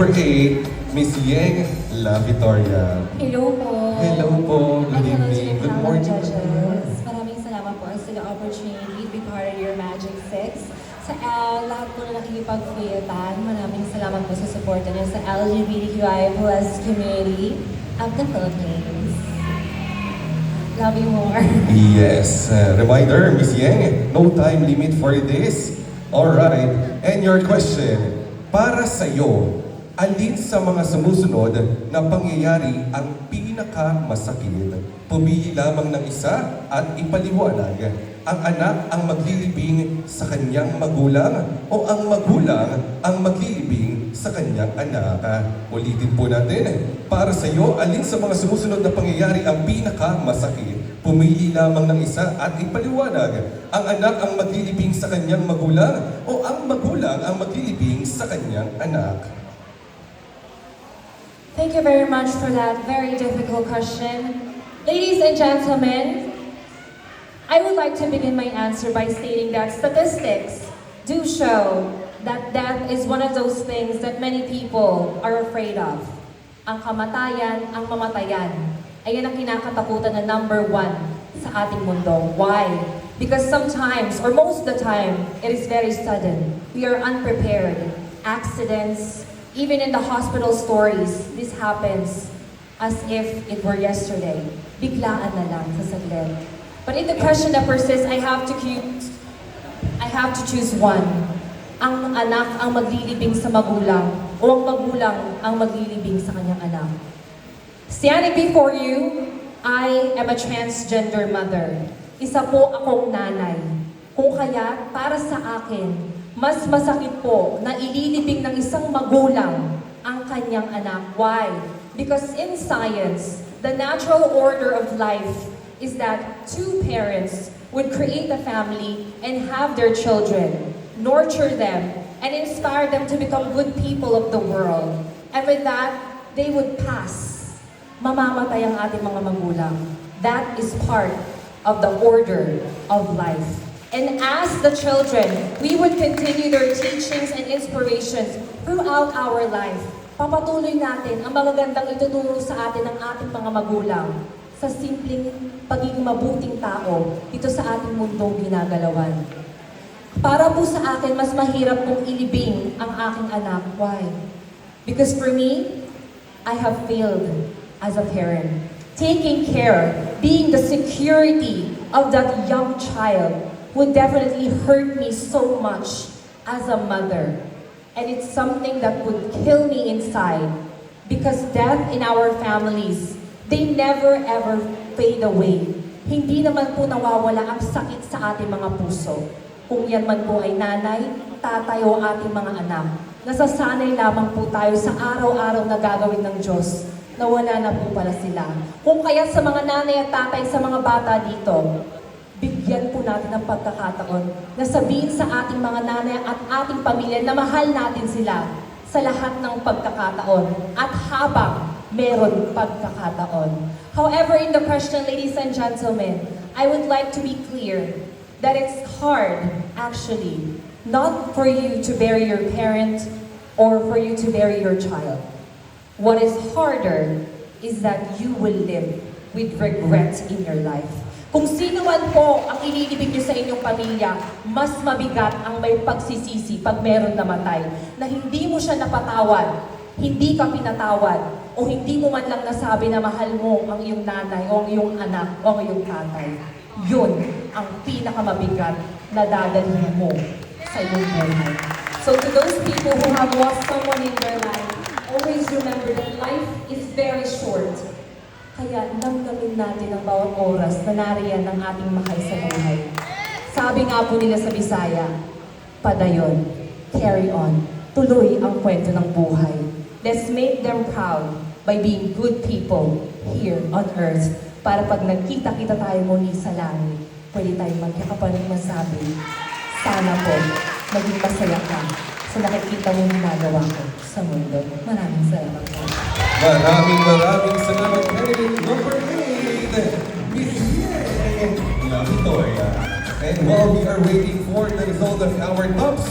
Number 8, Miss Yeng La Victoria. Hello po. Hello po. Good evening. Good morning. judges. Maraming salamat po sa the opportunity to be part of your Magic Six. Sa uh, lahat po na nakikipag-kuyetan, maraming salamat po sa support niyo sa LGBTQI plus community of the Philippines. Love you more. Yes. Uh, reminder, Miss Yeng, no time limit for this. Alright. And your question, para sa'yo, alin sa mga sumusunod na pangyayari ang pinakamasakit? Pumili lamang ng isa at ipaliwanag. Ang anak ang maglilibing sa kanyang magulang o ang magulang ang maglilibing sa kanyang anak. Ulitin po natin, para sa iyo, alin sa mga sumusunod na pangyayari ang pinakamasakit? Pumili lamang ng isa at ipaliwanag. Ang anak ang maglilibing sa kanyang magulang o ang magulang ang maglilibing sa kanyang anak. Thank you very much for that very difficult question. Ladies and gentlemen, I would like to begin my answer by stating that statistics do show that death is one of those things that many people are afraid of. Ang kamatayan, ang mamatayan, ayan ang kinakatakutan na number one sa ating mundo. Why? Because sometimes, or most of the time, it is very sudden. We are unprepared. Accidents, even in the hospital stories, this happens as if it were yesterday. Biglaan na lang sa saglit. But in the question that persists, I have to choose, I have to choose one. Ang anak ang maglilibing sa magulang o ang magulang ang maglilibing sa kanyang anak. Standing before you, I am a transgender mother. Isa po akong nanay. Kung kaya, para sa akin, mas masakit po na ililibing ng isang magulang ang kanyang anak. Why? Because in science, the natural order of life is that two parents would create a family and have their children, nurture them, and inspire them to become good people of the world. And with that, they would pass. Mamamatay ang ating mga magulang. That is part of the order of life. And as the children, we would continue their teachings and inspirations throughout our life. Papatuloy natin ang magagandang ituturo sa atin ng ating mga magulang sa simpleng pagiging mabuting tao dito sa ating mundong ginagalawan. Para po sa akin, mas mahirap pong ilibing ang aking anak. Why? Because for me, I have failed as a parent. Taking care, being the security of that young child would definitely hurt me so much as a mother. And it's something that would kill me inside. Because death in our families, they never ever fade away. Hindi naman po nawawala ang sakit sa ating mga puso. Kung yan man po ay nanay, tatay o ating mga anak. Nasasanay lamang po tayo sa araw-araw na gagawin ng Diyos na wala na po pala sila. Kung kaya sa mga nanay at tatay sa mga bata dito, bigyan po natin ng pagkakataon na sabihin sa ating mga nanay at ating pamilya na mahal natin sila sa lahat ng pagkakataon at habang meron pagkakataon. However, in the question, ladies and gentlemen, I would like to be clear that it's hard, actually, not for you to bury your parent or for you to bury your child. What is harder is that you will live with regret in your life. Kung sino man po ang inilibig niyo sa inyong pamilya, mas mabigat ang may pagsisisi pag meron namatay na hindi mo siya napatawad, hindi ka pinatawad, o hindi mo man lang nasabi na mahal mo ang iyong nanay o ang iyong anak o ang iyong tatay. Yun ang pinakamabigat na dadalhin mo sa iyong buhay. So to those people who have lost someone in their life, always remember that life is very short. Kaya damdamin natin ang bawat oras na nariyan ng ating mahal sa buhay. Sabi nga po nila sa Bisaya, padayon, carry on, tuloy ang kwento ng buhay. Let's make them proud by being good people here on earth para pag nagkita-kita tayo muli sa langit, pwede tayong magkakapalit masabi, sana po, maging masaya ka sa nakikita mo ginagawa ko sa mundo. Maraming salamat po. Maraming maraming salamat the result of our top 6